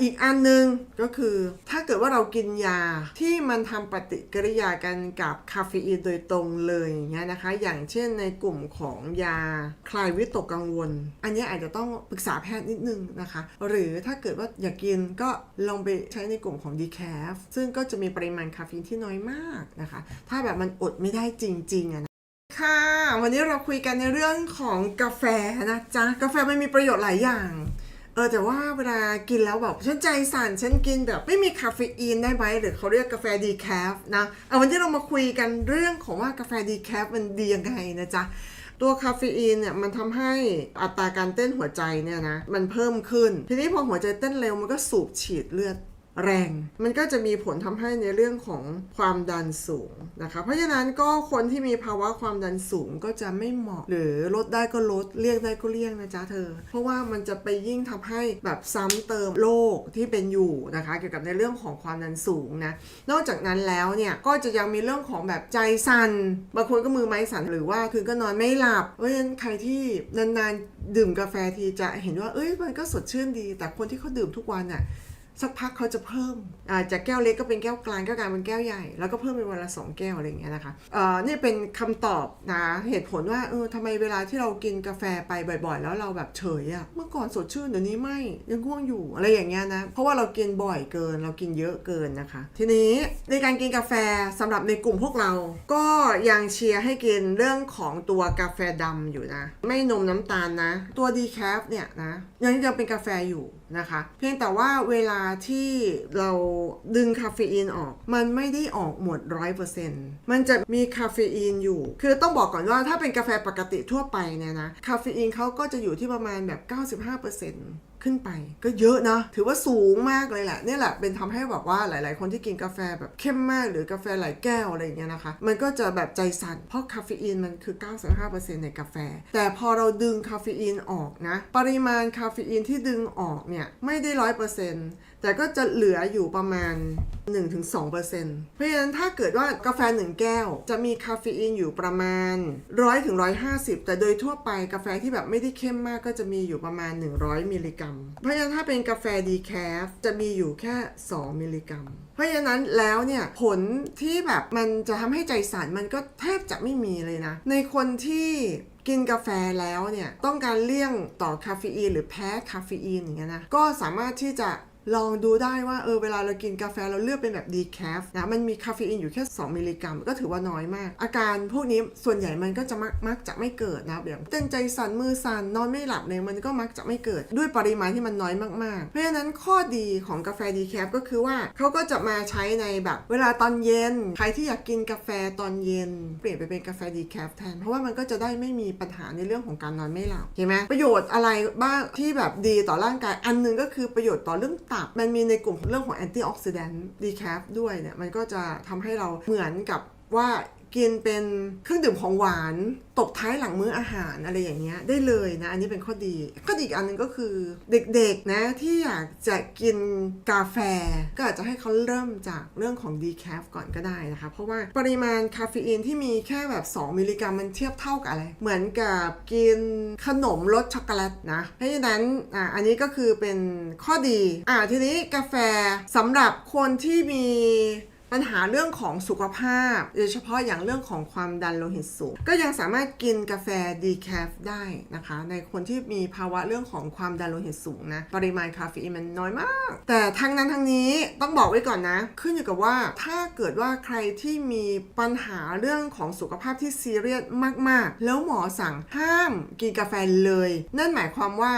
อีกอันหนึงก็คือถ้าเกิดว่าเรากินยาที่มันทำปฏิกิริยากันกับคาเฟอีนโดยตรงเลยอย่างเงี้ยนะคะ อย่างเช่นในกลุ่มของยาคลายวิตกกังวล อันนี้อาจจะต้องปรึกษาแพทย์นิดนึงนะคะ หรือถ้าเกิดว่าอยากกินก็ลองไปใช้ในกลุ่มของดีแคฟซึ่งก็จะมีปริมาณคาเฟอีนที่น้อยมากนะคะ ถ้าแบบมันอดไม่ได้จริงๆอะนะค่ะ วันนี้เราคุยกันในเรื่องของกาแฟนะจ๊ะ กาแฟมันมีประโยชน์หลายอย่าง เออแต่ว่าเวลากินแล้วแบบฉันใจสั่นฉันกินแบบไม่มีคาเฟอีนได้ไหมหรือเขาเรียกกาแฟดีแคฟนะเอาวันนี้เรามาคุยกันเรื่องของว่ากาแฟดีแคฟมันดียังไงนะจ๊ะตัวคาเฟอีนเนี่ยมันทำให้อัตราการเต้นหัวใจเนี่ยนะมันเพิ่มขึ้น ทีนี้พอหัวใจเต้นเร็วมันก็สูบฉีดเลือด แรง มันก็จะมีผลทำให้ในเรื่องของความดันสูงนะคะ เพราะฉะนั้นก็คนที่มีภาวะความดันสูงก็จะไม่เหมาะ หรือลดได้ก็ลดเลี่ยงได้ก็เลี่ยงนะจ๊ะเธอ เพราะว่ามันจะไปยิ่งทำให้แบบซ้ำเติมโรคที่เป็นอยู่นะคะ เกี่ยวกับในเรื่องของความดันสูงนะ นอกจากนั้นแล้วเนี่ยก็จะยังมีเรื่องของแบบใจสั่นบางคนก็มือไม้สั่นหรือว่าคือก็นอนไม่หลับ เพราะฉะนั้นใครที่นานๆดื่มกาแฟทีจะเห็นว่าเอ้ยมันก็สดชื่นดี แต่คนที่เขาดื่มทุกวันน่ะ สักพักเขาจะเพิ่มอาจากแก้วเล็กก็เป็นแก้วกลางแก้วกลางเป็นแก้วใหญ่ แล้วก็เพิ่มเป็นวันละสองแก้วอะไรอย่างเงี้ยนะคะเอ่อนี่เป็นคำตอบนะเหตุผลว่าเออทำไมเวลาที่เรากินกาแฟไปบ่อยๆ แล้วเราแบบเฉยอะเมื่อก่อนสดชื่นเดี๋ยวนี้ไม่ยังง่วงอยู่อะไรอย่างเงี้ยนะเพราะว่าเรากินบ่อยเกินเรากินเยอะเกินนะคะ ทีนี้ในการกินกาแฟสำหรับในกลุ่มพวกเรา ก็ยังเชียร์ให้กินเรื่องของตัวกาแฟดำอยู่นะ ไม่นมน้ำตาลนะ ตัวดีแคฟเนี่ยนะยังยังเป็นกาแฟอยู่นะคะ เพียงแต่ว่าเวลาที่เราดึงคาเฟอีนออก มันไม่ได้ออกหมดร้อยเปอร์เซ็นต์มันจะมีคาเฟอีนอยู่ คือต้องบอกก่อนว่าถ้าเป็นกาแฟปกติทั่วไปเนี่ยนะ คาเฟอีนเขาก็จะอยู่ที่ประมาณแบบ 95% ขึ้นไปก็เยอะนะ ถือว่าสูงมากเลยแหละนี่แหละเป็นทำให้แบบว่าหลาย ๆ คนที่กินกาแฟแบบเข้มมากหรือกาแฟหลายแก้วอะไรอย่างเงี้ยนะคะ มันก็จะแบบใจสั่นเพราะคาเฟอีนมันคือ 95%ในกาแฟ แต่พอเราดึงคาเฟอีนออกนะ ปริมาณคาเฟอีนที่ดึงออกเนี่ย ไม่ได้ร้อยเปอร์เซ็นต์แต่ก็จะเหลืออยู่ประมาณ 1-2%เพราะฉะนั้นถ้าเกิดว่ากาแฟ 1 แก้ว จะมีคาเฟอีนอยู่ประมาณ 100ถึง150 แต่โดยทั่วไปกาแฟที่แบบไม่ได้เข้มมากก็จะมีอยู่ประมาณ 100 มิลลิกรัม เพราะฉะนั้นถ้าเป็นกาแฟดีแคฟจะมีอยู่แค่ 2 มิลลิกรัม เพราะฉะนั้นแล้วเนี่ยผลที่แบบมันจะทำให้ใจสั่นมันก็แทบจะไม่มีเลยนะ ในคนที่กินกาแฟแล้วเนี่ยต้องการเลี่ยงต่อคาเฟอีนหรือแพ้คาเฟอีนอย่างเงี้ยนะก็สามารถที่จะ ลองดูได้ว่าเออเวลาเรากินกาแฟเราเลือกเป็นแบบดีแคฟนะมันมีคาเฟอีนอยู่แค่ 2 มิลลิกรัม ก็ถือว่าน้อยมาก อาการพวกนี้ส่วนใหญ่มันก็จะมักมักจะไม่เกิดนะอย่างเต้นใจสั่นมือสั่นนอนไม่หลับเนี่ยมันก็มักจะไม่เกิดด้วยปริมาณที่มันน้อยมากๆ เพราะฉะนั้นข้อดีของกาแฟดีแคฟก็คือว่าเขาก็จะมาใช้ในแบบเวลาตอนเย็น ใครที่อยากกินกาแฟตอนเย็น เปลี่ยนไปเป็นกาแฟดีแคฟแทนเพราะว่ามันก็จะได้ไม่มีปัญหาในเรื่องของการนอนไม่หลับเห็นไหมประโยชน์อะไรบ้างที่แบบดีต่อร่างกายอันหนึงก็คือประโยชน์ต่อเรื่องตัมันมีในกลุ่มเรื่องของแอนตี้ออกซิแดนต์ดีแคฟด้วยเนี่ย มันก็จะทำให้เราเหมือนกับว่า กินเป็นเครื่องดื่มของหวานตบท้ายหลังมื้ออาหารอะไรอย่างเงี้ยได้เลยนะอันนี้เป็นข้อดีข้อดีอีกอันหนึงก็คือเด็กๆนะที่อยากจะกินกาแฟ ก็อาจจะให้เขาเริ่มจากเรื่องของดีแคฟก่อนก็ได้นะคะ เพราะว่าปริมาณคาเฟอีนที่มีแค่แบบ 2 มิลลิกรัมมันเทียบเท่ากับอะไร เหมือนกับกินขนมรสช็อกโกแลตนะเพราะฉะนั้นอะอันนี้ก็คือเป็นข้อดีอะทีนี้กาแฟสำหรับคนที่มี ปัญหาเรื่องของสุขภาพ โดยเฉพาะอย่างเรื่องของความดันโลหิตสูง ก็ยังสามารถกินกาแฟดีแคฟได้นะคะ ในคนที่มีภาวะเรื่องของความดันโลหิตสูงนะปริมาณคาเฟอีนมันน้อยมาก แต่ทั้งนั้นทั้งนี้ต้องบอกไว้ก่อนนะ ขึ้นอยู่กับว่าถ้าเกิดว่าใครที่มีปัญหาเรื่องของสุขภาพที่ซีเรียสมาก ๆ แล้วหมอสั่งห้ามกินกาแฟเลย นั่นหมายความว่า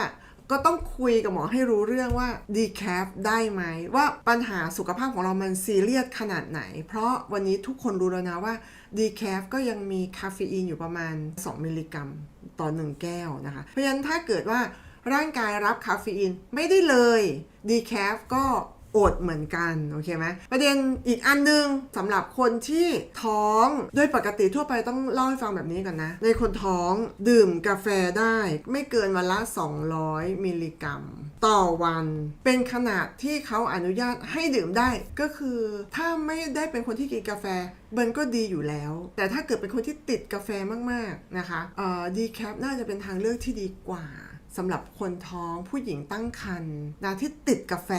ก็ต้องคุยกับหมอให้รู้เรื่องว่าดีแคปได้ไหม ว่าปัญหาสุขภาพของเรามันซีเรียสขนาดไหน เพราะวันนี้ทุกคนรู้แล้วนะว่าดีแคปก็ยังมีคาเฟอีนอยู่ประมาณ 2 มิลลิกรัมต่อ 1 แก้วนะคะ เพราะฉะนั้นถ้าเกิดว่าร่างกายรับคาเฟอีนไม่ได้เลยดีแคฟก็ อดเหมือนกันโอเคไหมประเด็นอีกอันหนึงสำหรับคนที่ท้องโดยปกติทั่วไปต้องเล่าให้ฟังแบบนี้ก่อนนะ ในคนท้องดื่มกาแฟได้ ไม่เกินวันละ 200 มิลลิกรัม ต่อวันเป็นขนาดที่เขาอนุญาตให้ดื่มได้ก็คือ ถ้าไม่ได้เป็นคนที่กินกาแฟมันก็ดีอยู่แล้ว แต่ถ้าเกิดเป็นคนที่ติดกาแฟมากๆนะคะเอ่อดีแคปน่าจะเป็นทางเลือกที่ดีกว่าสำหรับคนท้องผู้หญิงตั้งครรภ์นะที่ติดกาแฟ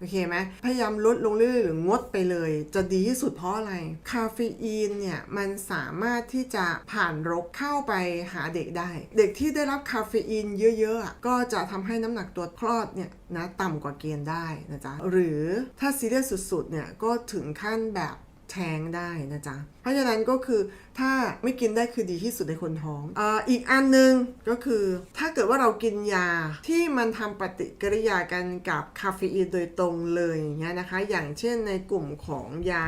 โอเคไหมพยายามลดลงเรื่อยๆหรืองดไปเลย จะดีที่สุดเพราะอะไร คาเฟอีนเนี่ยมันสามารถที่จะผ่านรกเข้าไปหาเด็กได้ เด็กที่ได้รับคาเฟอีนเยอะๆ ก็จะทำให้น้ำหนักตัวคลอดเนี่ยนะต่ำกว่าเกณฑ์ได้นะจ๊ะหรือถ้าซีเรียสสุดๆเนี่ยก็ถึงขั้นแบบ แท้งได้นะจ๊ะ เพราะฉะนั้นก็คือถ้าไม่กินได้คือดีที่สุดในคนท้องอ่าอีกอันหนึ่งก็คือถ้าเกิดว่าเรากินยาที่มันทำปฏิกิริยากันกับคาเฟอีนโดยตรงเลยอย่างเงี้ยนะคะ อย่างเช่นในกลุ่มของยา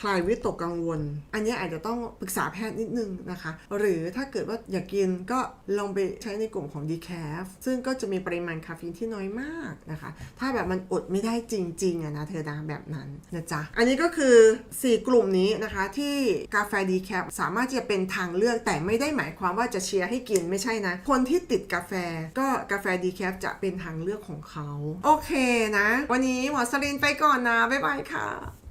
คลายวิตกกังวล อันนี้อาจจะต้องปรึกษาแพทย์นิดนึงนะคะ หรือถ้าเกิดว่าอยากกินก็ลองไปใช้ในกลุ่มของ decaf ซึ่งก็จะมีปริมาณคาเฟอีนที่น้อยมากนะคะ ถ้าแบบมันอดไม่ได้จริงๆอะนะเธอนะแบบนั้นนะจ๊ะ อันนี้ก็คือ 4กลุ่มนี้นะคะที่กาแฟดีแคปสามารถที่จะเป็นทางเลือกแต่ไม่ได้หมายความว่าจะเชียร์ให้กินไม่ใช่นะ คนที่ติดกาแฟก็กาแฟดีแคปจะเป็นทางเลือกของเขา โอเคนะ วันนี้หมอสลินไปก่อนนะ บ๊ายบายค่ะ